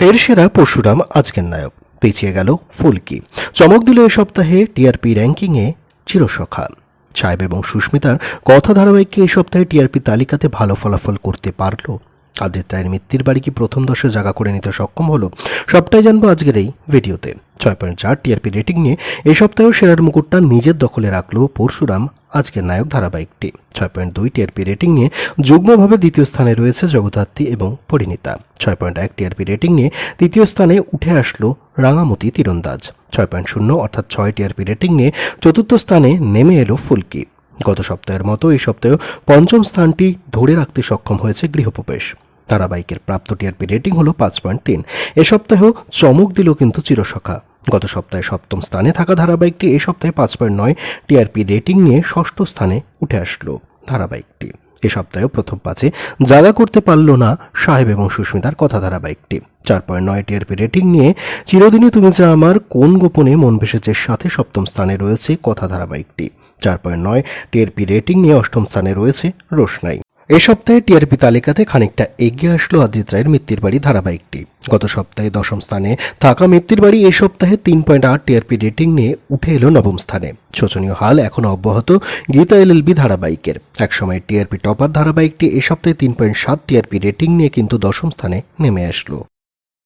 ফের সেরা পরশুরাম আজকের নায়ক। পেছিয়ে গেল ফুলকি। চমক দিল এ সপ্তাহে টিআরপি র্যাঙ্কিংয়ে চিরসখা। সাহেব এবং সুস্মিতার কথা ধারাবাহিককে এই সপ্তাহে টিআরপি তালিকাতে ভালো ফলাফল করতে পারল আদিত্য রায়ের মৃত্যুর বাড়ি কি প্রথম দশে জায়গা করে নিতে সক্ষম হলো? সবটাই জানব আজকের এই ভিডিওতে। ছয় পয়েন্ট চার টিআরপি রেটিং নিয়ে এই সপ্তাহেও সেরার মুকুটটা নিজের দখলে রাখল পরশুরাম, আজকের নায়ক ধারাবাহিকটি। ছয় পয়েন্ট দুই টিআরপি রেটিং নিয়ে যুগ্মভাবে দ্বিতীয় স্থানে রয়েছে জগদ্ধাত্রী এবং পরিণীতা। ছয় পয়েন্ট এক টিআরপি রেটিং নিয়ে তৃতীয় স্থানে উঠে আসলো রাঙামতি তীরন্দাজ। ছয় পয়েন্ট শূন্য অর্থাৎ ছয় টিআরপি রেটিং নিয়ে চতুর্থ স্থানে নেমে এলো ফুলকি। গত সপ্তাহের মতো এই সপ্তাহেও পঞ্চম স্থানটি ধরে রাখতে সক্ষম হয়েছে গৃহপ্রবেশ। ধারাবাহিকের প্রাপ্ত টিআরপি রেটিং হলো পাঁচ পয়েন্ট তিন। এ সপ্তাহেও চমক দিল কিন্তু চিরসখা। গত সপ্তাহে সপ্তম স্থানে থাকা ধারাবাহিকটি এই সপ্তাহে পাঁচ পয়েন্ট নয় টিআরপি রেটিং নিয়ে ষষ্ঠ স্থানে উঠে আসলো ধারাবাহিকটি। এ সপ্তাহেও প্রথম পাঁচে জায়গা করতে পারল না সাহেব এবং সুস্মিতার কথা ধারাবাহিকটি। চার পয়েন্ট নয় টিআরপি রেটিং নিয়ে চিরদিনই তুমি যা আমার কোন গোপনে মন ভেসেছে সাথে সপ্তম স্থানে রয়েছে কথা ধারাবাহিকটি। চার পয়েন্ট নয়। টিআরপি রেটিং নিয়ে অষ্টম স্থানে রয়েছে রোশনাই। এ সপ্তাহে টিআরপি তালিকাতে খানিকটা এগিয়ে আসলো আদিত রায়ের মৃত্যুর বাড়ি ধারাবাহিকটি। গত সপ্তাহে দশম স্থানে থাকা মৃত্যুর বাড়ি এই সপ্তাহে তিন পয়েন্ট আট টিআরপি রেটিং নিয়ে উঠে এলো নবম স্থানে। শোচনীয় হাল এখনও অব্যাহত গীতা এল এলএলবি ধারাবাহিকের। একসময় টিআরপি টপার ধারাবাহিকটি এ সপ্তাহে তিন পয়েন্ট সাত টিআরপি রেটিং নিয়ে কিন্তু দশম স্থানে নেমে আসলো।